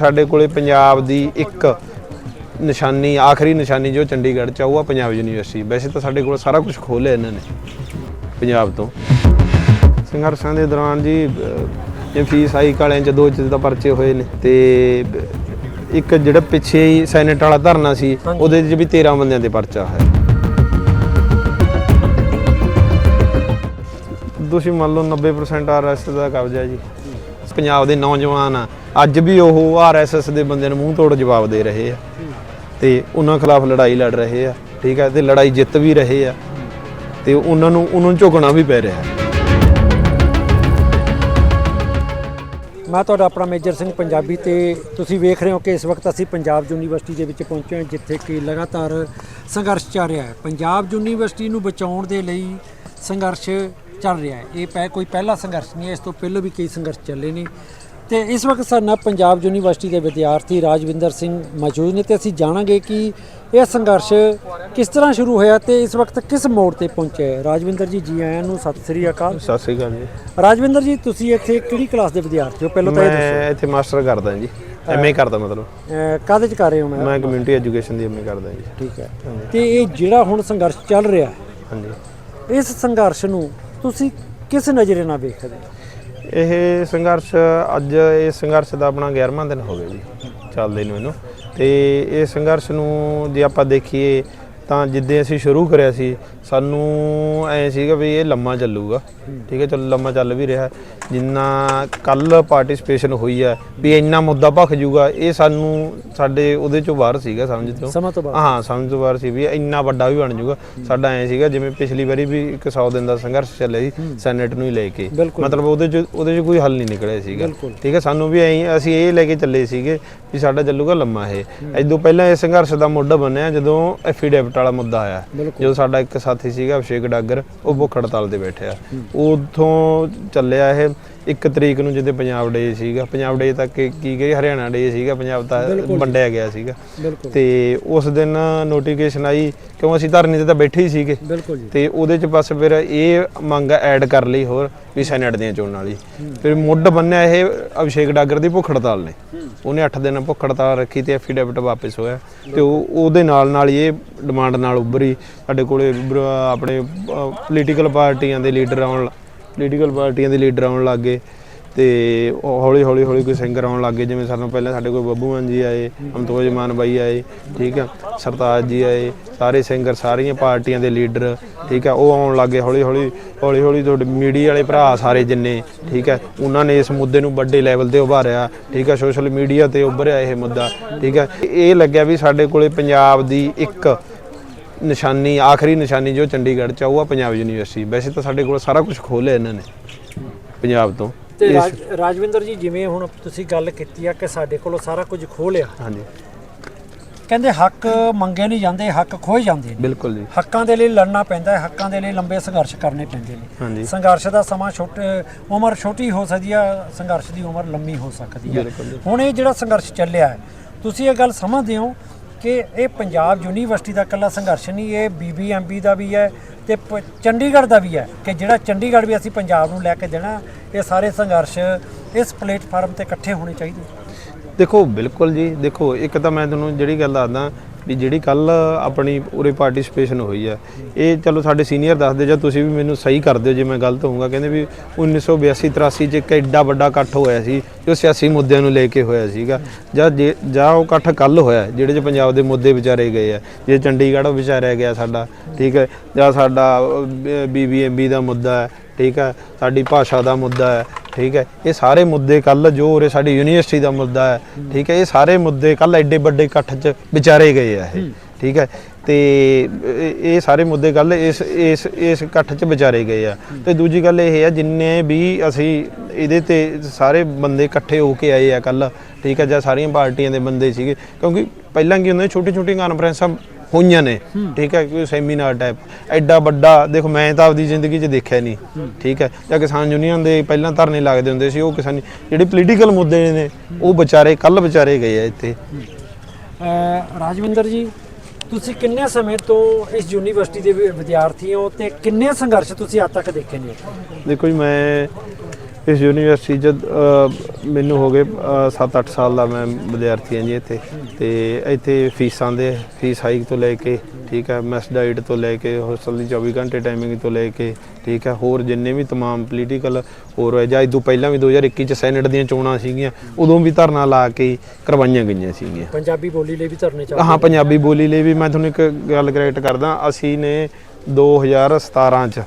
ਸਾਡੇ ਕੋਲੇ ਪੰਜਾਬ ਦੀ ਇੱਕ ਨਿਸ਼ਾਨੀ ਆਖਰੀ ਨਿਸ਼ਾਨੀ ਜੋ ਚੰਡੀਗੜ੍ਹ ਚ ਆ ਉਹ ਆ ਪੰਜਾਬ ਯੂਨੀਵਰਸਿਟੀ। ਵੈਸੇ ਤਾਂ ਸਾਡੇ ਕੋਲ ਸਾਰਾ ਕੁਝ ਖੋਲਿਆ ਇਹਨਾਂ ਨੇ ਪੰਜਾਬ ਤੋਂ। ਸੰਘਰਸ਼ਾਂ ਦੇ ਦੌਰਾਨ ਜੀ ਇਹ ਫੀਸ ਹਾਈ ਕਾਲਿਆਂ ਚ ਦੋ ਚੀਜ਼ ਦਾ ਪਰਚੇ ਹੋਏ ਨੇ ਤੇ ਇੱਕ ਜਿਹੜਾ ਪਿੱਛੇ ਹੀ ਸੈਨੇਟ ਵਾਲਾ ਧਰਨਾ ਸੀ ਉਹਦੇ 'ਚ ਵੀ 13 ਬੰਦਿਆਂ ਦੇ ਪਰਚਾ ਹੈ। ਤੁਸੀਂ ਮੰਨ ਲਓ 90% ਆਰਐਸਐਸ ਦਾ ਕਬਜ਼ਾ ਜੀ। ਪੰਜਾਬ ਦੇ ਨੌਜਵਾਨ ਆ ਅੱਜ ਵੀ ਉਹ ਆਰਐਸਐਸ ਦੇ ਬੰਦਿਆਂ ਨੂੰ ਮੂੰਹ ਤੋੜ ਜਵਾਬ ਦੇ ਰਹੇ ਆ। ਤੇ ਉਹਨਾਂ ਖਿਲਾਫ ਲੜਾਈ ਲੜ ਰਹੇ ਆ, ਠੀਕ ਹੈ ਤੇ ਲੜਾਈ ਜਿੱਤ ਵੀ ਰਹੇ ਆ। ਤੇ ਉਹਨਾਂ ਨੂੰ ਉਹਨਾਂ ਨੂੰ ਝੁਕਣਾ ਵੀ ਪੈ ਰਿਹਾ। ਮੈਂ ਤੁਹਾਡਾ ਆਪਣਾ ਮੇਜਰ ਸਿੰਘ ਪੰਜਾਬੀ ਤੇ ਤੁਸੀਂ ਵੇਖ ਰਹੇ ਹੋ ਕਿ ਇਸ ਵਕਤ ਅਸੀਂ ਪੰਜਾਬ ਯੂਨੀਵਰਸਿਟੀ ਦੇ ਵਿੱਚ ਪਹੁੰਚੇ ਹਾਂ, ਜਿੱਥੇ ਕਿ ਲਗਾਤਾਰ ਸੰਘਰਸ਼ ਚੱਲ ਰਿਹਾ ਹੈ। ਪੰਜਾਬ ਯੂਨੀਵਰਸਿਟੀ ਨੂੰ ਬਚਾਉਣ ਦੇ ਲਈ ਸੰਘਰਸ਼ ਚੱਲ ਰਿਹਾ ਹੈ। ਇਹ ਪੈ, ਕੋਈ ਪਹਿਲਾ ਸੰਘਰਸ਼ ਨਹੀਂ ਹੈ, ਇਸ ਤੋਂ ਪਹਿਲਾਂ ਵੀ ਕਈ ਸੰਘਰਸ਼ ਚੱਲੇ ਨੇ। ਤੇ ਇਸ ਵਕਤ ਸਾਡੇ ਨਾਲ ਪੰਜਾਬ ਯੂਨੀਵਰਸਿਟੀ ਦੇ ਵਿਦਿਆਰਥੀ ਰਾਜਵਿੰਦਰ ਸਿੰਘ ਮੌਜੂਦ ਨੇ ਤੇ ਅਸੀਂ ਜਾਣਾਂਗੇ ਕਿ ਇਹ ਸੰਘਰਸ਼ ਕਿਸ ਤਰ੍ਹਾਂ ਸ਼ੁਰੂ ਹੋਇਆ ਤੇ ਇਸ ਵਕਤ ਕਿਸ ਮੋੜ ਤੇ ਪਹੁੰਚਿਆ ਹੈ। ਰਾਜਵਿੰਦਰ ਜੀ ਜੀ ਆਇਆਂ ਨੂੰ ਸਤਿ ਸ੍ਰੀ ਅਕਾਲ। ਸਤਿ ਸ੍ਰੀ ਅਕਾਲ ਜੀ। ਰਾਜਵਿੰਦਰ ਜੀ ਤੁਸੀਂ ਇੱਥੇ ਕਿਹੜੀ ਕਲਾਸ ਦੇ ਵਿਦਿਆਰਥੀ ਹੋ? ਪਹਿਲਾਂ ਤਾਂ ਇਹ ਦੱਸੋ। ਮੈਂ ਇੱਥੇ ਮਾਸਟਰ ਕਰਦਾ ਜੀ। ਐਮਏ ਕਰਦਾ ਮਤਲਬ। ਕਾਹਦੇ ਚ ਕਰ ਰਹੇ ਹੋ ਮੈਂ ਮੈਂ ਕਮਿਊਨਿਟੀ ਐਜੂਕੇਸ਼ਨ ਦੀ ਐਮਏ ਕਰਦਾ ਜੀ। ਠੀਕ ਹੈ। ਤੇ ਇਹ ਜਿਹੜਾ ਹੁਣ ਸੰਘਰਸ਼ ਚੱਲ ਰਿਹਾ ਹੈ ਹਾਂਜੀ। ਇਸ ਸੰਘਰਸ਼ ਨੂੰ ਤੁਸੀਂ ਕਿਸ ਨਜ਼ਰੇ ਨਾਲ ਵੇਖਦੇ ਹੋ? ਇਹ ਸੰਘਰਸ਼, ਅੱਜ ਇਹ ਸੰਘਰਸ਼ ਦਾ ਆਪਣਾ 11ਵਾਂ ਦਿਨ ਹੋ ਗਿਆ ਜੀ, ਚੱਲਦੇ ਨੂੰ ਇਹਨੂੰ। ਤੇ ਇਹ ਸੰਘਰਸ਼ ਨੂੰ ਜੇ ਆਪਾਂ ਦੇਖੀਏ ਤਾਂ ਜਿੱਦੇ ਅਸੀਂ ਸ਼ੁਰੂ ਕਰਿਆ ਸੀ ਸਾਨੂੰ ਐ ਸੀਗਾ ਵੀ ਇਹ ਲੰਮਾ ਚੱਲੂਗਾ। ਠੀਕ ਹੈ ਚਲੋ ਲੰਮਾ ਚੱਲ ਵੀ ਰਿਹਾ। ਜਿੰਨਾ ਕੱਲ ਪਾਰਟਿਸਿਪੇਸ਼ਨ ਹੋਈ ਹੈ ਵੀ ਇੰਨਾ ਮੁੱਦਾ ਭਖ ਜੂਗਾ ਇਹ ਸਾਨੂੰ ਸਾਡੇ ਉਹਦੇ ਚੋਂ ਬਾਹਰ ਸੀਗਾ ਸਮਝ ਤੋਂ? ਸਮਾਂ ਤੋਂ ਬਾਅਦ ਹਾਂ ਸਮਝ ਤੋਂ ਬਾਹਰ ਸੀ ਵੀ ਇੰਨਾ ਵੱਡਾ ਵੀ ਬਣ ਜਾਊਗਾ ਸਾਡਾ ਐ ਸੀਗਾ ਜਿਵੇਂ ਪਿਛਲੀ ਵਾਰੀ ਵੀ ਇੱਕ 100 ਦਿਨ ਦਾ ਸੰਘਰਸ਼ ਚੱਲਿਆ ਸੀ ਸੈਨੇਟ ਨੂੰ ਹੀ ਲੈ ਕੇ। ਮਤਲਬ ਉਹਦੇ ਚ ਉਹਦੇ ਚ ਕੋਈ ਹੱਲ ਨਹੀਂ ਨਿਕਲਿਆ ਸੀਗਾ। ਠੀਕ ਹੈ ਸਾਨੂੰ ਵੀ ਐਂ ਅਸੀਂ ਇਹ ਲੈ ਕੇ ਚੱਲੇ ਸੀਗੇ ਵੀ ਸਾਡਾ ਚੱਲੂਗਾ ਲੰਮਾ ਇਹ। ਇਦੋਂ ਪਹਿਲਾਂ ਇਹ ਸੰਘਰਸ਼ ਦਾ ਮੁੱਢ ਬਣਿਆ ਜਦੋਂ ਐਫੀਡੈਵਿਟ ਵਾਲਾ ਮੁੱਦਾ ਆਇਆ। ਜਦੋਂ ਸਾਡਾ ਇੱਕ ਸਾਥੀ ਸੀਗਾ ਅਭਿਸ਼ੇਕ ਡਾਗਰ ਉਹ ਭੁੱਖ ਹੜਤਾਲ ਤੇ ਬੈਠਿਆ ਉਥੋਂ ਚੱਲਿਆ ਇਹ ਇੱਕ ਤਰੀਕ ਨੂੰ ਜਦੋਂ ਪੰਜਾਬ ਡੇ ਸੀਗਾ ਪੰਜਾਬ ਡੇ ਤੱਕ ਕੀ ਗਈ ਹਰਿਆਣਾ ਡੇ ਸੀਗਾ ਪੰਜਾਬ ਤਾਂ ਵੰਡਿਆ ਗਿਆ ਸੀਗਾ। ਤੇ ਉਸ ਦਿਨ ਨੋਟੀਫਿਕੇਸ਼ਨ ਆਈ ਕਿਉਂ ਅਸੀਂ ਧਰਨੇ ਤੇ ਤਾਂ ਬੈਠੇ ਹੀ ਸੀਗੇ। ਤੇ ਉਹਦੇ ਚ ਬਸ ਫਿਰ ਇਹ ਮੰਗ ਐਡ ਕਰ ਲਈ ਹੋਰ ਵੀ ਸੈਨੇਟ ਦੀਆਂ ਚੋਣਾਂ ਵਾਲੀ। ਫਿਰ ਮੁੱਢ ਬੰਨਿਆ ਇਹ ਅਭਿਸ਼ੇਕ ਡਾਗਰ ਦੀ ਭੁੱਖ ਹੜਤਾਲ ਨੇ। ਉਹਨੇ 8 ਦਿਨ ਭੁੱਖ ਹੜਤਾਲ ਰੱਖੀ ਤੇ ਐਫੀਡੈਵਿਟ ਵਾਪਸ ਹੋਇਆ। ਤੇ ਉਹ ਉਹਦੇ ਨਾਲ ਨਾਲ ਇਹ ਡਿਮਾਂਡ ਨਾਲ ਉੱਭਰੀ। ਸਾਡੇ ਕੋਲੇ ਆਪਣੇ ਪੋਲੀਟੀਕਲ ਪਾਰਟੀਆਂ ਦੇ ਲੀਡਰ ਆਉਣ ਪੋਲੀਟੀਕਲ ਪਾਰਟੀਆਂ ਦੇ ਲੀਡਰ ਆਉਣ ਲੱਗੇ ਤੇ ਉਹ ਹੌਲੀ ਹੌਲੀ ਹੌਲੀ ਕੋਈ ਸਿੰਗਰ ਆਉਣ ਲੱਗ ਗਏ, ਜਿਵੇਂ ਸਾਨੂੰ ਪਹਿਲਾਂ ਸਾਡੇ ਕੋਲ ਬੱਬੂ ਮਾਨ ਜੀ ਆਏ, ਅਮਤੋਜ ਮਾਨ ਬਾਈ ਆਏ, ਠੀਕ ਆ, ਸਰਤਾਜ ਜੀ ਆਏ, ਸਾਰੇ ਸਿੰਗਰ ਸਾਰੀਆਂ ਪਾਰਟੀਆਂ ਦੇ ਲੀਡਰ ਠੀਕ ਆ, ਉਹ ਆਉਣ ਲੱਗੇ ਹੌਲੀ ਹੌਲੀ ਹੌਲੀ ਹੌਲੀ ਤੁਹਾਡੇ ਮੀਡੀਆ ਵਾਲੇ ਭਰਾ ਸਾਰੇ ਜਿੰਨੇ, ਠੀਕ ਹੈ ਉਹਨਾਂ ਨੇ ਇਸ ਮੁੱਦੇ ਨੂੰ ਵੱਡੇ ਲੈਵਲ ਤੇ ਉਭਾਰਿਆ, ਠੀਕ ਹੈ ਸੋਸ਼ਲ ਮੀਡੀਆ ਤੇ ਉੱਭਰਿਆ ਇਹ ਮੁੱਦਾ, ਠੀਕ ਹੈ ਇਹ ਲੱਗਿਆ ਵੀ ਸਾਡੇ ਕੋਲੇ ਪੰਜਾਬ ਦੀ ਇੱਕ ਨਿਸ਼ਾਨੀ ਆਖਰੀ ਨਿਸ਼ਾਨੀ ਜੋ ਚੰਡੀਗੜ੍ਹ ਚ ਆ ਉਹ ਆ ਪੰਜਾਬ ਯੂਨੀਵਰਸਿਟੀ। ਵੈਸੇ ਤਾਂ ਸਾਡੇ ਕੋਲ ਸਾਰਾ ਕੁਝ ਖੋਲਿਆ ਇਹਨਾਂ ਨੇ ਪੰਜਾਬ ਤੋਂ। ਤੇ ਰਾਜ- ਰਾਜਵਿੰਦਰ ਜੀ ਜਿਵੇਂ ਹੁਣ ਤੁਸੀਂ ਗੱਲ ਕੀਤੀ ਆ ਕਿ ਸਾਡੇ ਕੋਲੋਂ ਸਾਰਾ ਕੁਝ ਖੋਹ ਲਿਆ ਹਾਂਜੀ। ਕਹਿੰਦੇ ਹੱਕ ਮੰਗੇ ਨਹੀਂ ਜਾਂਦੇ ਹੱਕ ਖੋਏ ਜਾਂਦੇ ਨੇ। ਬਿਲਕੁਲ ਜੀ। ਹੱਕਾਂ ਦੇ ਲਈ ਲੜਨਾ ਪੈਂਦਾ ਹੈ ਹੱਕਾਂ ਦੇ ਲਈ ਲੰਬੇ ਸੰਘਰਸ਼ ਕਰਨੇ ਪੈਂਦੇ ਨੇ। ਹਾਂਜੀ। ਸੰਘਰਸ਼ ਦਾ ਸਮਾਂ ਛੋਟੇ ਉਮਰ ਛੋਟੀ ਹੋ ਸਕਦੀ ਆ ਸੰਘਰਸ਼ ਦੀ ਉਮਰ ਲੰਮੀ ਹੋ ਸਕਦੀ ਬਿਲਕੁਲ ਜੀ। ਹੁਣ ਇਹ ਜਿਹੜਾ ਸੰਘਰਸ਼ ਚੱਲਿਆ ਹੈ ਤੁਸੀਂ ਇਹ ਗੱਲ ਸਮਝਦੇ ਹੋ ਕਿ ਇਹ ਪੰਜਾਬ ਯੂਨੀਵਰਸਿਟੀ ਦਾ ਇਕੱਲਾ ਸੰਘਰਸ਼ ਨਹੀਂ, ਇਹ ਬੀਬੀਐਮਬੀ ਦਾ ਵੀ ਹੈ ਤੇ ਪ- ਚੰਡੀਗੜ੍ਹ ਦਾ ਵੀ ਹੈ ਕਿ ਜਿਹੜਾ ਚੰਡੀਗੜ੍ਹ ਵੀ ਅਸੀਂ ਪੰਜਾਬ ਨੂੰ ਲੈ ਕੇ ਦੇਣਾ, ਇਹ ਸਾਰੇ ਸੰਘਰਸ਼ ਇਸ ਪਲੇਟਫਾਰਮ ਤੇ ਇਕੱਠੇ ਹੋਣੇ ਚਾਹੀਦੇ। ਦੇਖੋ, ਬਿਲਕੁਲ ਜੀ। ਦੇਖੋ, ਇੱਕ ਤਾਂ ਮੈਂ ਤੁਹਾਨੂੰ ਜਿਹੜੀ ਗੱਲ ਦੱਸਦਾ ਵੀ ਜਿਹੜੀ ਕੱਲ ਆਪਣੀ ਉਰੇ ਪਾਰਟਿਸਿਪੇਸ਼ਨ ਹੋਈ ਹੈ, ਇਹ ਚਲੋ ਸਾਡੇ ਸੀਨੀਅਰ ਦੱਸਦੇ ਜਾਂ ਤੁਸੀਂ ਵੀ ਮੈਨੂੰ ਸਹੀ ਕਰ ਦਿਓ ਜੇ ਮੈਂ ਗਲਤ ਹੋਊਗਾ। ਕਹਿੰਦੇ ਵੀ 1982 83 ਚ ਇੱਕ ਐਡਾ ਵੱਡਾ ਇਕੱਠ ਹੋਇਆ ਸੀ, ਜੋ ਸਿਆਸੀ ਮੁੱਦਿਆਂ ਨੂੰ ਲੈ ਕੇ ਹੋਇਆ ਸੀਗਾ। ਜਾਂ ਜੇ ਜਾਂ ਉਹ ਇਕੱਠ ਕੱਲ ਹੋਇਆ, ਜਿਹੜੇ ਚ ਪੰਜਾਬ ਦੇ ਮੁੱਦੇ ਵਿਚਾਰੇ ਗਏ ਆ। ਜੇ ਚੰਡੀਗੜ੍ਹ ਵਿਚਾਰਿਆ ਗਿਆ ਸਾਡਾ, ਠੀਕ ਹੈ? ਜਾਂ ਸਾਡਾ ਬੀਬੀਐਮਬੀ ਦਾ ਮੁੱਦਾ ਹੈ, ਠੀਕ ਹੈ? ਸਾਡੀ ਭਾਸ਼ਾ ਦਾ ਮੁੱਦਾ ਹੈ ਠੀਕ ਹੈ? ਇਹ ਸਾਰੇ ਮੁੱਦੇ ਕੱਲ ਜੋ ਉਰੇ ਸਾਡੀ ਯੂਨੀਵਰਸਿਟੀ ਦਾ ਮੁੱਦਾ ਹੈ, ਠੀਕ ਹੈ? ਇਹ ਸਾਰੇ ਮੁੱਦੇ ਕੱਲ ਐਡੇ ਵੱਡੇ ਇਕੱਠ 'ਚ ਵਿਚਾਰੇ ਗਏ ਆ ਇਹ, ਠੀਕ ਹੈ? ਤੇ ਇਹ ਸਾਰੇ ਮੁੱਦੇ ਕੱਲ ਇਸ ਇਸ ਇਸ ਇਕੱਠ 'ਚ ਵਿਚਾਰੇ ਗਏ ਆ। ਤੇ ਦੂਜੀ ਗੱਲ ਇਹ ਆ, ਜਿੰਨੇ ਵੀ ਅਸੀਂ ਇਹਦੇ ਤੇ ਸਾਰੇ ਬੰਦੇ ਇਕੱਠੇ ਹੋ ਕੇ ਆਏ ਆ ਕੱਲ ਠੀਕ ਹੈ? ਜਾਂ ਸਾਰੀਆਂ ਪਾਰਟੀਆਂ ਦੇ ਬੰਦੇ ਸੀਗੇ, ਕਿਉਂਕਿ ਪਹਿਲਾਂ ਕੀ ਹੁੰਦਾ ਛੋਟੀ ਛੋਟੀ ਕਾਨਫਰੰਸਾਂ ਹੋਈਆਂ ਨੇ। ਠੀਕ ਹੈ ਕੋਈ ਸੈਮੀਨਾਰ ਟਾਈਪ ਐਡਾ ਵੱਡਾ ਦੇਖੋ ਮੈਂ ਤਾਂ ਆਪਦੀ ਜ਼ਿੰਦਗੀ 'ਚ ਦੇਖਿਆ ਨਹੀਂ। ਠੀਕ ਹੈ ਜਾਂ ਕਿਸਾਨ ਯੂਨੀਅਨ ਦੇ ਪਹਿਲਾਂ ਧਰਨੇ ਲੱਗਦੇ ਹੁੰਦੇ ਸੀ ਉਹ ਕਿਸਾਨੀ ਜਿਹੜੇ ਪੋਲੀਟੀਕਲ ਮੁੱਦੇ ਨੇ ਉਹ ਵਿਚਾਰੇ ਕੱਲ ਵਿਚਾਰੇ ਗਏ ਆ ਇੱਥੇ। ਰਾਜਵਿੰਦਰ ਜੀ ਤੁਸੀਂ ਕਿੰਨੇ ਸਮੇਂ ਤੋਂ ਇਸ ਯੂਨੀਵਰਸਿਟੀ ਦੇ ਵਿਦਿਆਰਥੀ ਹੋ ਤੇ ਕਿੰਨੇ ਸੰਘਰਸ਼ ਤੁਸੀਂ ਅੱਜ ਤੱਕ ਦੇਖੇ ਨੇ? ਦੇਖੋ ਜੀ ਮੈਂ ਇਸ ਯੂਨੀਵਰਸਿਟੀ 'ਚ ਅ, ਮੈਨੂੰ ਹੋ ਗਏ 7-8 ਸਾਲ ਦਾ ਮੈਂ ਵਿਦਿਆਰਥੀ ਹਾਂ ਜੀ ਇੱਥੇ ਤੇ ਇੱਥੇ ਫੀਸਾਂ ਦੇ ਫੀਸ ਹਾਈਕ ਤੋਂ ਲੈ ਕੇ ਠੀਕ ਹੈ ਮੈਸ ਡਾਈਟ ਤੋਂ ਲੈ ਕੇ ਹੋਸਟਲ ਦੀ 24 ਘੰਟੇ ਟਾਈਮਿੰਗ ਤੋਂ ਲੈ ਕੇ ਠੀਕ ਹੈ ਹੋਰ ਜਿੰਨੇ ਵੀ तमाम ਪੋਲੀਟੀਕਲ ਹੋਰ ਹੋਏ ਜਾਂ ਇਦੋਂ ਪਹਿਲਾਂ ਵੀ 2021 ਚ ਸੈਨੇਟ ਦੀਆਂ ਚੋਣਾਂ ਸੀਗੀਆਂ ਉਦੋਂ ਵੀ ਧਰਨਾ ਲਾ ਕੇ ਹੀ ਕਰਵਾਈਆਂ ਗਈਆਂ ਸੀਗੀਆਂ ਪੰਜਾਬੀ ਬੋਲੀ ਲਈ ਵੀ ਧਰਨੇ ਚੱਲ ਹਾਂ ਪੰਜਾਬੀ ਬੋਲੀ ਲਈ ਵੀ ਮੈਂ ਤੁਹਾਨੂੰ ਇੱਕ ਗੱਲ ਕਰੈਕਟ ਕਰਦਾ ਅਸੀਂ ਨੇ 2017 ਚ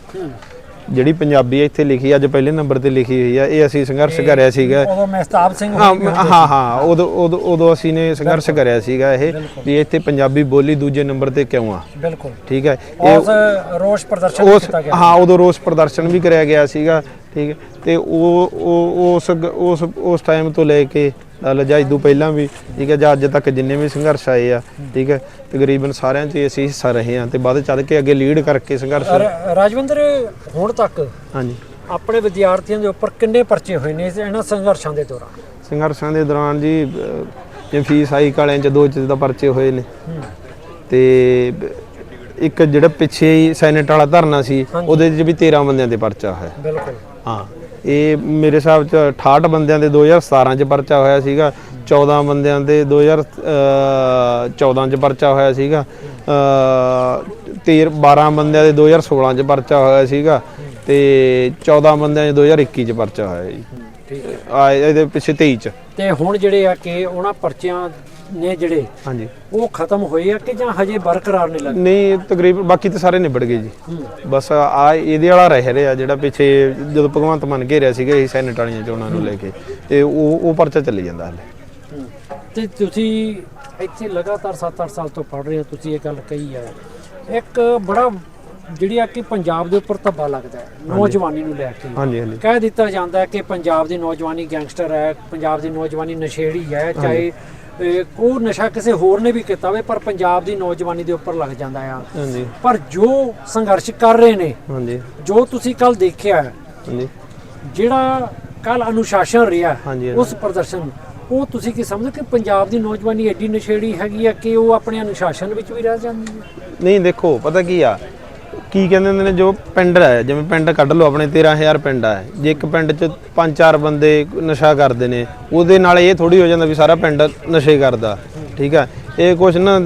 ਜਿਹੜੀ ਪੰਜਾਬੀ ਇੱਥੇ ਲਿਖੀ ਅੱਜ ਪਹਿਲੇ ਨੰਬਰ ਤੇ ਲਿਖੀ ਹੋਈ ਆ ਇਹ ਅਸੀਂ ਸੰਘਰਸ਼ ਕਰਿਆ ਸੀਗਾ। ਉਦੋਂ ਮਹਿਤਾਬ ਸਿੰਘ ਹਾਂ ਹਾਂ ਹਾਂ ਉਦੋਂ ਉਦੋਂ ਉਦੋਂ ਅਸੀਂ ਨੇ ਸੰਘਰਸ਼ ਕਰਿਆ ਸੀਗਾ ਇਹ ਵੀ ਇੱਥੇ ਪੰਜਾਬੀ ਬੋਲੀ ਦੂਜੇ ਨੰਬਰ ਤੇ ਕਿਉਂ ਆ? ਬਿਲਕੁਲ। ਠੀਕ ਹੈ ਉਸ ਰੋਸ਼ ਪ੍ਰਦਰਸ਼ਨ ਕੀਤਾ ਗਿਆ। ਹਾਂ ਉਦੋਂ ਰੋਸ ਪ੍ਰਦਰਸ਼ਨ ਵੀ ਕਰਿਆ ਗਿਆ ਸੀਗਾ ਠੀਕ ਹੈ ਤੇ ਉਹ ਉਸ ਉਸ ਟਾਈਮ ਤੋਂ ਲੈ ਕੇ ਜਾਂ ਇਦੋਂ ਪਹਿਲਾਂ ਵੀ ਠੀਕ ਹੈ ਜਾਂ ਅੱਜ ਤੱਕ ਜਿੰਨੇ ਵੀ ਸੰਘਰਸ਼ ਆਏ ਆ ਠੀਕ ਹੈ ਤਕਰੀਬਨ ਸਾਰਿਆਂ 'ਚ ਹੀ ਅਸੀਂ ਹਿੱਸਾ ਰਹੇ ਹਾਂ ਤੇ ਵੱਧ ਚੱਲ ਕੇ ਅੱਗੇ ਲੀਡ ਕਰਕੇ ਸੰਘਰਸ਼ ਰਾਜਵਿੰਦਰ ਹੁਣ ਤੱਕ ਹਾਂਜੀ। ਆਪਣੇ ਵਿਦਿਆਰਥੀਆਂ ਦੇ ਉੱਪਰ ਕਿੰਨੇ ਪਰਚੇ ਹੋਏ ਨੇ ਇਹਨਾਂ ਸੰਘਰਸ਼ਾਂ ਦੇ ਦੌਰਾਨ? ਸੰਘਰਸ਼ਾਂ ਦੇ ਦੌਰਾਨ ਜੀ ਜਿਵੇਂ ਫੀਸ ਹਾਈਕ ਵਾਲਿਆਂ 'ਚ ਦੋ ਚੀਜ਼ ਦਾ ਪਰਚੇ ਹੋਏ ਨੇ। ਤੇ ਇੱਕ ਜਿਹੜਾ ਪਿੱਛੇ ਹੀ ਸੈਨੇਟ ਵਾਲਾ ਧਰਨਾ ਸੀ ਉਹਦੇ 'ਚ ਵੀ 13 ਬੰਦਿਆਂ ਦੇ ਪਰਚਾ ਹੋਇਆ ਬਿਲਕੁਲ। ਹਾਂ। ਇਹ ਮੇਰੇ ਹਿਸਾਬ ਚ 68 ਬੰਦਿਆਂ ਦੇ 2017 ਚ ਪਰਚਾ ਹੋਇਆ ਸੀਗਾ 14 ਬੰਦਿਆਂ ਦੇ 2014 ਚ ਪਰਚਾ ਹੋਇਆ ਸੀਗਾ ਅ 13 12 ਬੰਦਿਆਂ ਦੇ 2016 ਚ ਪਰਚਾ ਹੋਇਆ ਸੀਗਾ ਤੇ 14 ਬੰਦਿਆਂ ਦੇ 2021 ਚ ਪਰਚਾ ਹੋਇਆ ਜੀ। ਠੀਕ ਹੈ। ਆ ਇਹਦੇ ਪਿੱਛੇ 23 ਚ। ਤੇ ਹੁਣ ਜਿਹੜੇ ਆ ਕਿ ਉਹਨਾਂ ਪਰਚਿਆਂ ਨੇ ਜਿਹੜੇ ਹਾਂਜੀ। ਉਹ ਖਤਮ ਹੋਏ ਆ ਕਿ ਜਾਂ ਹਜੇ ਬਰਕਰਾਰ ਨੇ ਲੱਗੇ? ਨਹੀਂ ਤਕਰੀਬਨ ਬਾਕੀ ਤਾਂ ਸਾਰੇ ਨਿਬੜ ਗਏ ਜੀ। ਬਸ ਆ ਇਹਦੇ ਵਾਲਾ ਰਹਿ ਰਿਹਾ ਜਿਹੜਾ ਪਿੱਛੇ ਜਦੋਂ ਭਗਵੰਤ ਮਾਨ ਘੇਰਿਆ ਸੀਗਾ ਇਹ ਸੈਨੇਟ ਵਾਲੀਆਂ ਚੋਣਾਂ ਨੂੰ ਲੈ ਕੇ ਤੇ ਉਹ ਉਹ ਪਰਚਾ ਚੱਲੀ ਜਾਂਦਾ ਹਲੇ। ਤੇ ਤੁਸੀਂ ਇੱਥੇ ਲਗਾਤਾਰ 7-8 ਸਾਲ ਤੋਂ ਪੜ ਰਹੇ ਹੋ ਤੁਸੀਂ ਇਹ ਗੱਲ ਕਹੀ ਹੈ ਇੱਕ ਬੜਾ ਜਿਹੜੀ ਆ ਕਿ ਪੰਜਾਬ ਦੇ ਉੱਪਰ ਧੱਬਾ ਲੱਗਦਾ ਹੈ ਨੌਜਵਾਨੀ ਨੂੰ ਲੈ ਕੇ। ਹਾਂਜੀ ਹਾਂਜੀ। ਕਹਿ ਦਿੱਤਾ ਜਾਂਦਾ ਹੈ ਕਿ ਪੰਜਾਬ ਦੀ ਨੌਜਵਾਨੀ ਗੈਂਗਸਟਰ ਹੈ ਪੰਜਾਬ ਦੀ ਨੌਜਵਾਨੀ ਨਸ਼ੇੜੀ ਹੈ ਚਾਹੇ ਉਹ ਨਸ਼ਾ ਕਿਸੇ ਹੋਰ ਨੇ ਵੀ ਕੀਤਾ ਹੋਵੇ ਪਰ ਪੰਜਾਬ ਦੀ ਨੌਜਵਾਨੀ ਦੇ ਉੱਪਰ ਲੱਗ ਜਾਂਦਾ ਆ। ਹਾਂਜੀ। ਪਰ ਜੋ ਸੰਘਰਸ਼ ਕਰ ਰਹੇ ਨੇ ਹਾਂਜੀ। ਜੋ ਤੁਸੀਂ ਕੱਲ ਦੇਖਿਆ ਹੈ, ਹਾਂਜੀ। ਜਿਹੜਾ ਕੱਲ ਅਨੁਸ਼ਾਸਨ ਰਿਹਾ ਉਸ ਪ੍ਰਦਰਸ਼ਨ ਉਹ ਤੁਸੀਂ ਕੀ ਸਮਝਦੇ ਕਿ ਪੰਜਾਬ ਦੀ ਨੌਜਵਾਨੀ ਐਡੀ ਨਸ਼ੇੜੀ ਹੈਗੀ ਆ ਕਿ ਉਹ ਆਪਣੇ ਅਨੁਸ਼ਾਸਨ ਵਿੱਚ ਵੀ ਰਹਿ ਜਾਂਦੀ ਹੈ? ਨਹੀਂ ਦੇਖੋ ਪਤਾ ਕੀ ਆ? ਕੀ ਕਹਿੰਦੇ ਹੁੰਦੇ ਨੇ, ਜੋ ਪਿੰਡ ਹੈ, ਜਿਵੇਂ ਪਿੰਡ ਕੱਢ ਲਓ, ਆਪਣੇ 13000 ਪਿੰਡ ਹੈ। ਜੇ ਇੱਕ ਪਿੰਡ 'ਚ ਪੰਜ ਚਾਰ ਬੰਦੇ ਨਸ਼ਾ ਕਰਦੇ ਨੇ, ਉਹਦੇ ਨਾਲ ਇਹ ਥੋੜੀ ਹੋ ਜਾਂਦਾ ਵੀ ਸਾਰਾ ਪਿੰਡ ਨਸ਼ੇ ਕਰਦਾ। ਠੀਕ ਹੈ? ਇਹ ਕੁਛ ਨਾ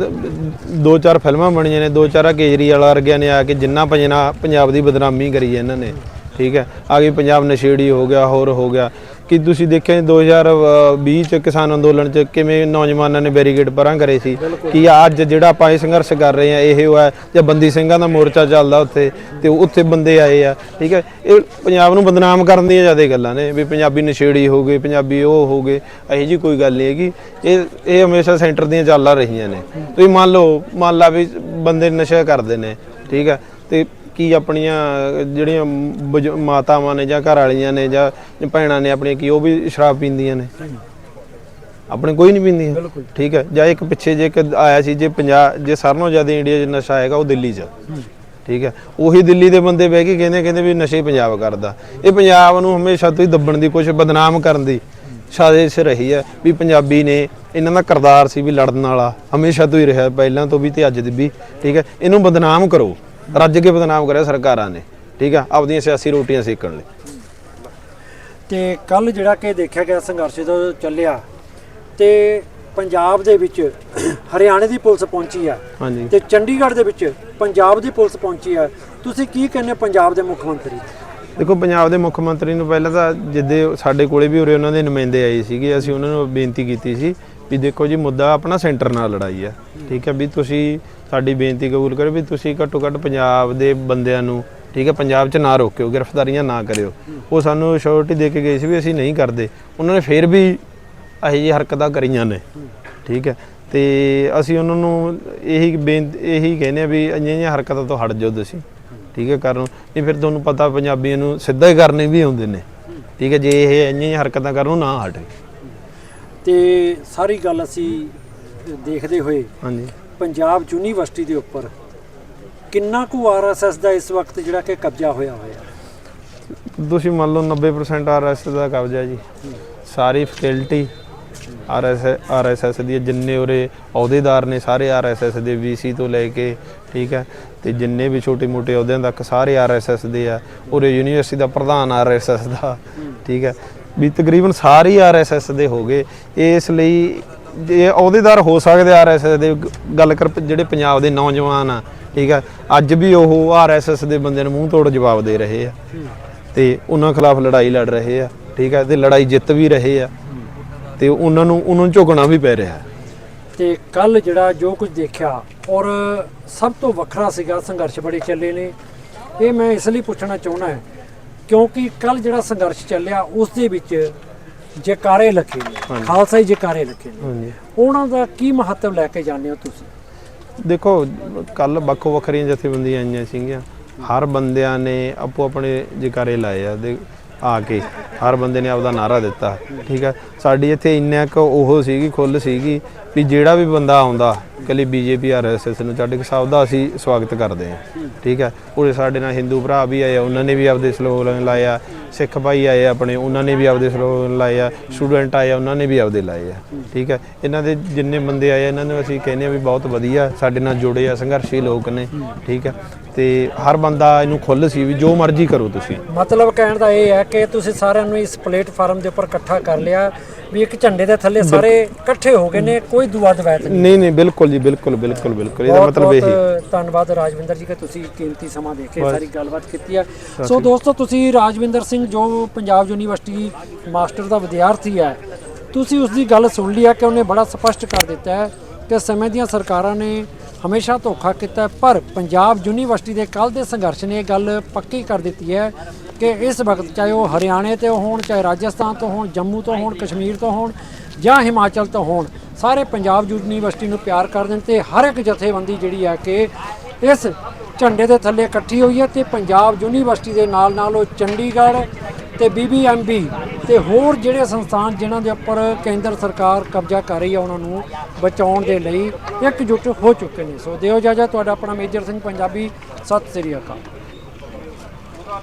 ਦੋ ਚਾਰ ਫਿਲਮਾਂ ਬਣੀਆਂ ਨੇ ਦੋ ਚਾਰ ਕੇਜਰੀਵਾਲ ਵਰਗਿਆਂ ਨੇ ਆ ਕੇ ਜਿੰਨਾ ਭਜਨਾ ਪੰਜਾਬ ਦੀ ਬਦਨਾਮੀ ਕਰੀ ਹੈ ਇਹਨਾਂ ਨੇ। ਠੀਕ ਹੈ? ਆ ਗਈ ਪੰਜਾਬ ਨਸ਼ੇੜੀ ਹੋ ਗਿਆ, ਹੋਰ ਹੋ ਗਿਆ। ਕਿ ਤੁਸੀਂ ਦੇਖਿਆ 2020 ਚ ਕਿਸਾਨ ਅੰਦੋਲਨ ਚ ਕਿਵੇਂ ਨੌਜਵਾਨਾਂ ਨੇ ਬੈਰੀਗੇਡ ਪਰਾਂ ਕਰੇ ਸੀ? ਕਿ ਅੱਜ ਜਿਹੜਾ ਆਪਾਂ ਇਹ ਸੰਘਰਸ਼ ਕਰ ਰਹੇ ਆ ਇਹ ਹੋਇਆ ਜਾਂ ਬੰਦੀ ਸਿੰਘਾਂ ਦਾ ਮੋਰਚਾ ਚੱਲਦਾ ਉੱਥੇ, ਤੇ ਉੱਥੇ ਬੰਦੇ ਆਏ ਆ, ਠੀਕ ਹੈ? ਇਹ ਪੰਜਾਬ ਨੂੰ ਬਦਨਾਮ ਕਰਨ ਦੀਆਂ ਜ਼ਿਆਦਾ ਗੱਲਾਂ ਨੇ, ਵੀ ਪੰਜਾਬੀ ਨਸ਼ੇੜੀ ਹੋ ਗਏ, ਪੰਜਾਬੀ ਉਹ ਹੋ ਗਏ, ਇਹੋ ਜੀ ਕੋਈ ਗੱਲ ਨਹੀਂ ਹੈਗੀ। ਇਹ ਇਹ ਹਮੇਸ਼ਾ ਸੈਂਟਰ ਦੀਆਂ ਚੱਲਾਂ ਰਹੀਆਂ ਨੇ। ਤੁਸੀਂ ਮੰਨ ਲਓ, ਮੰਨ ਲਾ ਵੀ ਬੰਦੇ ਨਸ਼ਾ ਕਰਦੇ ਨੇ, ਠੀਕ ਹੈ? ਤੇ ਕੀ ਆਪਣੀਆਂ ਜਿਹੜੀਆਂ ਬਜ਼ੁ- ਮਾਤਾਵਾਂ ਨੇ ਜਾਂ ਘਰ ਵਾਲੀਆਂ ਨੇ ਜਾਂ ਭੈਣਾਂ ਨੇ ਆਪਣੀਆਂ ਕੀ ਉਹ ਵੀ ਸ਼ਰਾਬ ਪੀਂਦੀਆਂ ਨੇ? ਆਪਣੇ ਕੋਈ ਨਹੀਂ ਪੀਂਦੀਆਂ? ਬਿਲਕੁਲ। ਠੀਕ ਹੈ ਜਾਂ ਇੱਕ ਪਿੱਛੇ ਜੇ ਇੱਕ ਆਇਆ ਸੀ ਜੇ ਪੰਜਾਬ ਜੇ ਸਾਰਿਆਂ ਨਾਲੋਂ ਜ਼ਿਆਦਾ ਇੰਡੀਆ 'ਚ ਨਸ਼ਾ ਹੈਗਾ ਉਹ ਦਿੱਲੀ 'ਚ। ਠੀਕ ਹੈ ਉਹੀ ਦਿੱਲੀ ਦੇ ਬੰਦੇ ਬਹਿ ਕੇ ਕਹਿੰਦੇ ਕਹਿੰਦੇ ਵੀ ਨਸ਼ੇ ਪੰਜਾਬ ਕਰਦਾ। ਇਹ ਪੰਜਾਬ ਨੂੰ ਹਮੇਸ਼ਾ ਤੋਂ ਹੀ ਦੱਬਣ ਦੀ ਕੋਸ਼ਿਸ਼ ਬਦਨਾਮ ਕਰਨ ਦੀ ਸਾਜ਼ਿਸ਼ ਰਹੀ ਹੈ ਵੀ ਪੰਜਾਬੀ ਨੇ ਇਹਨਾਂ ਦਾ ਕਰਦਾਰ ਸੀ ਵੀ ਲੜਨ ਵਾਲਾ ਹਮੇਸ਼ਾ ਤੋਂ ਹੀ ਰਿਹਾ ਪਹਿਲਾਂ ਤੋਂ ਵੀ ਤੇ ਅੱਜ ਦੇ ਵੀ। ਠੀਕ ਹੈ ਇਹਨੂੰ ਬਦਨਾਮ ਕਰੋ। ਰੱਜ ਕੇ ਬਦਨਾਮ ਕਰਿਆ ਸਰਕਾਰਾਂ ਨੇ ਠੀਕ ਹੈ ਆਪਦੀਆਂ ਸਿਆਸੀ ਰੋਟੀਆਂ ਸੇਕਣ ਲਈ। ਤੇ ਕੱਲ ਜਿਹੜਾ ਕਿ ਦੇਖਿਆ ਗਿਆ ਸੰਘਰਸ਼ ਜਦੋਂ ਚੱਲਿਆ ਤੇ ਪੰਜਾਬ ਦੇ ਵਿੱਚ ਹਰਿਆਣੇ ਦੀ ਪੁਲਿਸ ਪਹੁੰਚੀ ਆ ਹਾਂਜੀ। ਤੇ ਚੰਡੀਗੜ੍ਹ ਦੇ ਵਿੱਚ ਪੰਜਾਬ ਦੀ ਪੁਲਿਸ ਪਹੁੰਚੀ ਆ। ਤੁਸੀਂ ਕੀ ਕਹਿੰਦੇ ਪੰਜਾਬ ਦੇ ਮੁੱਖ ਮੰਤਰੀ? ਦੇਖੋ ਪੰਜਾਬ ਦੇ ਮੁੱਖ ਮੰਤਰੀ ਨੂੰ ਪਹਿਲਾਂ ਤਾਂ ਜਿੱਦੇ ਸਾਡੇ ਕੋਲੇ ਵੀ ਉਰੇ ਉਹਨਾਂ ਦੇ ਨੁਮਾਇੰਦੇ ਆਏ ਸੀਗੇ ਅਸੀਂ ਉਹਨਾਂ ਨੂੰ ਬੇਨਤੀ ਕੀਤੀ ਸੀ ਵੀ ਦੇਖੋ ਜੀ, ਮੁੱਦਾ ਆਪਣਾ ਸੈਂਟਰ ਨਾਲ ਲੜਾਈ ਹੈ ਠੀਕ ਹੈ ਵੀ ਤੁਸੀਂ ਸਾਡੀ ਬੇਨਤੀ ਕਬੂਲ ਕਰੋ ਵੀ ਤੁਸੀਂ ਘੱਟੋ ਘੱਟ ਪੰਜਾਬ ਦੇ ਬੰਦਿਆਂ ਨੂੰ, ਠੀਕ ਹੈ ਪੰਜਾਬ 'ਚ ਨਾ ਰੋਕਿਓ, ਗ੍ਰਿਫਤਾਰੀਆਂ ਨਾ ਕਰਿਓ। ਉਹ ਸਾਨੂੰ ਸ਼ੋਰਟੀ ਦੇ ਕੇ ਗਏ ਸੀ ਵੀ ਅਸੀਂ ਨਹੀਂ ਕਰਦੇ। ਉਹਨਾਂ ਨੇ ਫਿਰ ਵੀ ਇਹੋ ਜਿਹੀ ਹਰਕਤਾਂ ਕਰੀਆਂ ਨੇ। ਠੀਕ ਹੈ ਤੇ ਅਸੀਂ ਉਹਨਾਂ ਨੂੰ ਇਹੀ ਬੇਨਤੀ ਇਹੀ ਕਹਿੰਦੇ ਆ ਵੀ ਇੰਨੀਆਂ ਜਿਹੀਆਂ ਹਰਕਤਾਂ ਤੋਂ ਹਟ ਜਾਓ ਤੁਸੀਂ। ਠੀਕ ਹੈ ਕਰਨ ਨਹੀਂ, ਫਿਰ ਤੁਹਾਨੂੰ ਪਤਾ ਪੰਜਾਬੀਆਂ ਨੂੰ ਸਿੱਧਾ ਹੀ ਕਰਨੇ ਵੀ ਆਉਂਦੇ ਨੇ। ਠੀਕ ਹੈ ਜੇ ਇਹ ਇੰਨੀਆਂ ਜਿਹੀਆਂ ਹਰਕਤਾਂ ਕਰਨ, ਉਹ ਨਾ ਹਟੇ ਤੇ ਸਾਰੀ ਗੱਲ ਅਸੀਂ ਦੇਖਦੇ ਹੋਏ ਹਾਂਜੀ। ਪੰਜਾਬ ਯੂਨੀਵਰਸਿਟੀ ਦੇ ਉੱਪਰ ਕਿੰਨਾ ਕੁ ਆਰਐਸਐਸ ਦਾ ਇਸ ਵਕਤ ਜਿਹੜਾ ਕਿ ਕਬਜ਼ਾ ਹੋਇਆ ਹੋਇਆ? ਤੁਸੀਂ ਮੰਨ ਲਓ 90% ਆਰਐਸ ਦਾ ਕਬਜ਼ਾ ਜੀ। ਸਾਰੀ ਫੈਸਿਲਿਟੀ ਆਰਐਸ ਆਰਐਸਐਸ ਦੀ। ਜਿੰਨੇ ਉਰੇ ਅਹੁਦੇਦਾਰ ਨੇ ਸਾਰੇ ਆਰਐਸਐਸ ਦੇ ਵੀਸੀ ਤੋਂ ਲੈ ਕੇ ਠੀਕ ਹੈ ਤੇ ਜਿੰਨੇ ਵੀ ਛੋਟੇ ਮੋਟੇ ਅਹੁਦਿਆਂ ਤੱਕ ਸਾਰੇ ਆਰਐਸਐਸ ਦੇ ਆ। ਉਰੇ ਯੂਨੀਵਰਸਿਟੀ ਦਾ ਪ੍ਰਧਾਨ ਆਰਐਸਐਸ ਦਾ ਠੀਕ ਹੈ ਵੀ ਤਕਰੀਬਨ ਸਾਰੇ ਆਰਐਸਐਸ ਦੇ ਹੋ ਗਏ। ਇਸ ਲਈ ਜੇ ਅਹੁਦੇਦਾਰ ਹੋ ਸਕਦੇ ਆਰਐਸਐਸ ਦੇ ਗ- ਗੱਲ ਕਰ ਜਿਹੜੇ ਪੰਜਾਬ ਦੇ ਨੌਜਵਾਨ ਆ, ਠੀਕ ਹੈ ਅੱਜ ਵੀ ਉਹ ਆਰਐਸਐਸ ਦੇ ਬੰਦੇ ਨੂੰ ਮੂੰਹ ਤੋੜ ਜਵਾਬ ਦੇ ਰਹੇ ਆ। ਤੇ ਉਹਨਾਂ ਖਿਲਾਫ ਲੜਾਈ ਲੜ ਰਹੇ ਆ, ਠੀਕ ਆ, ਤੇ ਲੜਾਈ ਜਿੱਤ ਵੀ ਰਹੇ ਆ, ਤੇ ਉਹਨਾਂ ਨੂੰ ਉਹਨਾਂ ਨੂੰ ਝੁਕਣਾ ਵੀ ਪੈ ਰਿਹਾ। ਤੇ ਕੱਲ ਜਿਹੜਾ ਜੋ ਕੁਝ ਦੇਖਿਆ, ਔਰ ਸਭ ਤੋਂ ਵੱਖਰਾ ਸੀਗਾ ਸੰਘਰਸ਼ ਬੜੇ ਚੱਲੇ ਨੇ। ਇਹ ਮੈਂ ਇਸ ਲਈ ਪੁੱਛਣਾ ਚਾਹੁੰਦਾ ਹਾਂ ਕਿਉਂਕਿ ਕੱਲ ਜਿਹੜਾ ਸੰਘਰਸ਼ ਚੱਲਿਆ ਉਸ ਦੇ ਵਿੱਚ ਜਕਾਰੇ ਲੱਗੇ ਨੇ ਖਾਲਸਾ ਹੀ ਜਕਾਰੇ ਲੱਗੇ ਨੇ। ਉਹਨਾਂ ਦਾ ਕੀ ਮਹੱਤਵ ਲੈ ਕੇ ਜਾਂਦੇ ਹੋ ਤੁਸੀਂ? ਦੇਖੋ ਕੱਲ ਵੱਖੋ ਵੱਖਰੀਆਂ ਜਥੇਬੰਦੀਆਂ ਆਈਆਂ ਸੀਗੀਆਂ। ਹਰ ਬੰਦਿਆਂ ਨੇ ਆਪੋ ਆਪਣੇ ਜਕਾਰੇ ਲਾਏ ਆ ਦੇ ਆ ਕੇ। ਹਰ ਬੰਦੇ ਨੇ ਆਪਦਾ ਨਾਰਾ ਦਿੱਤਾ ਠੀਕ ਹੈ ਸਾਡੀ ਇੱਥੇ ਇੰਨਾ ਕੁ ਉਹ ਸੀਗੀ ਖੁੱਲ ਸੀਗੀ ਵੀ ਜਿਹੜਾ ਵੀ ਬੰਦਾ ਆਉਂਦਾ ਕੱਲੀ ਬੀਜੇਪੀ ਆਰਐਸਐਸ ਨੂੰ ਛੱਡ ਕੇ ਸਭ ਦਾ ਅਸੀਂ ਸਵਾਗਤ ਕਰਦੇ ਹਾਂ। ਠੀਕ ਹੈ? ਉਰੇ ਸਾਡੇ ਨਾਲ ਹਿੰਦੂ ਭਰਾ ਵੀ ਆਏ ਆ, ਉਹਨਾਂ ਨੇ ਵੀ ਆਪਦੇ ਸਲੋਗਨ ਲਾਇਆ ਸਿੱਖ ਭਾਈ ਆਏ ਆਪਣੇ ਉਹਨਾਂ ਨੇ ਵੀ ਆਪਦੇ ਸਲੋਗਨ ਲਾਏ ਆ ਸਟੂਡੈਂਟ ਆਏ ਆ ਉਹਨਾਂ ਨੇ ਵੀ ਆਪਦੇ ਲਾਏ ਆ। ਠੀਕ ਹੈ? ਇਹਨਾਂ ਦੇ ਜਿੰਨੇ ਬੰਦੇ ਆਏ ਇਹਨਾਂ ਨੂੰ ਅਸੀਂ ਕਹਿੰਦੇ ਆ ਵੀ ਬਹੁਤ ਵਧੀਆ ਸਾਡੇ ਨਾਲ ਜੁੜੇ ਆ ਸੰਘਰਸ਼ੀ ਲੋਕ ਨੇ। ਠੀਕ ਹੈ? ਤੇ ਹਰ ਬੰਦਾ ਇਹਨੂੰ ਖੁੱਲ ਸੀ ਵੀ ਜੋ ਮਰਜ਼ੀ ਕਰੋ ਤੁਸੀਂ। ਮਤਲਬ ਕਹਿਣ ਦਾ ਇਹ ਹੈ ਕਿ ਤੁਸੀਂ ਸਾਰਿਆਂ ਨੂੰ ਇਸ ਪਲੇਟਫਾਰਮ ਦੇ ਉੱਪਰ ਇਕੱਠਾ ਕਰ ਲਿਆ। ਵੀ ਇੱਕ ਝੰਡੇ ਦੇ ਥੱਲੇ ਸਾਰੇ ਇਕੱਠੇ ਹੋ ਗਏ ਨੇ ਕੋਈ ਦੁਆ ਦਵੈਤ ਨਹੀਂ। ਨਹੀਂ ਨਹੀਂ ਬਿਲਕੁਲ ਜੀ ਬਿਲਕੁਲ ਬਿਲਕੁਲ ਬਿਲਕੁਲ। ਇਹਦਾ ਮਤਲਬ ਇਹ। ਬਹੁਤ ਧੰਨਵਾਦ ਰਾਜਵਿੰਦਰ ਜੀ ਕਿ ਤੁਸੀਂ ਕੀਮਤੀ ਸਮਾਂ ਦੇ ਕੇ ਸਾਰੀ ਗੱਲਬਾਤ ਕੀਤੀ ਹੈ ਸੋ ਦੋਸਤੋ ਤੁਸੀਂ ਰਾਜਵਿੰਦਰ ਸਿੰਘ ਜੋ ਪੰਜਾਬ ਯੂਨੀਵਰਸਿਟੀ ਮਾਸਟਰ ਦਾ ਵਿਦਿਆਰਥੀ ਹੈ ਤੁਸੀਂ ਉਸ ਦੀ ਗੱਲ ਸੁਣ ਲਈ ਹੈ ਕਿ ਉਹਨੇ ਬੜਾ ਸਪਸ਼ਟ ਕਰ ਦਿੱਤਾ ਹੈ ਕਿ ਸਮੇਂ ਦੀਆਂ ਸਰਕਾਰਾਂ ਨੇ ਹਮੇਸ਼ਾ ਧੋਖਾ ਕੀਤਾ ਪਰ ਪੰਜਾਬ ਯੂਨੀਵਰਸਿਟੀ ਦੇ ਕੱਲ ਦੇ ਸੰਘਰਸ਼ ਨੇ ਇਹ ਗੱਲ ਪੱਕੀ ਕਰ ਦਿੱਤੀ ਹੈ ਕਿ ਇਸ ਵਕਤ ਚਾਹੇ ਉਹ ਹਰਿਆਣੇ ਤੋਂ ਹੋਣ, ਚਾਹੇ ਰਾਜਸਥਾਨ ਤੋਂ ਹੋਣ, ਜੰਮੂ ਤੋਂ ਹੋਣ, ਕਸ਼ਮੀਰ ਤੋਂ ਹੋਣ ਜਾਂ ਹਿਮਾਚਲ ਤੋਂ ਹੋਣ, ਸਾਰੇ ਪੰਜਾਬ ਯੂਨੀਵਰਸਿਟੀ ਨੂੰ ਪਿਆਰ ਕਰਦੇ ਨੇ ਤੇ ਹਰ ਇੱਕ ਜਥੇਬੰਦੀ ਜਿਹੜੀ ਹੈ ਕਿ ਇਸ ਝੰਡੇ ਦੇ ਥੱਲੇ ਇਕੱਠੀ ਹੋਈ ਹੈ ਤੇ ਪੰਜਾਬ ਯੂਨੀਵਰਸਿਟੀ ਦੇ ਨਾਲ ਨਾਲ ਉਹ ਚੰਡੀਗੜ੍ਹ ਤੇ ਬੀਬੀਐਮਬੀ ਤੇ ਹੋਰ ਜਿਹੜੇ ਸੰਸਥਾਨ ਜਿਨ੍ਹਾਂ ਦੇ ਉੱਪਰ ਕੇਂਦਰ ਸਰਕਾਰ ਕਬਜ਼ਾ ਕਰ ਰਹੀ ਹੈ ਉਹਨਾਂ ਨੂੰ ਬਚਾਉਣ ਦੇ ਲਈ ਇਕਜੁੱਟ ਹੋ ਚੁੱਕੇ ਨੇ। ਸੋ ਦਿਓ ਜਾਜਾ ਤੁਹਾਡਾ ਆਪਣਾ ਮੇਜਰ ਸਿੰਘ ਪੰਜਾਬੀ, ਸਤਿ ਸ੍ਰੀ ਅਕਾਲ।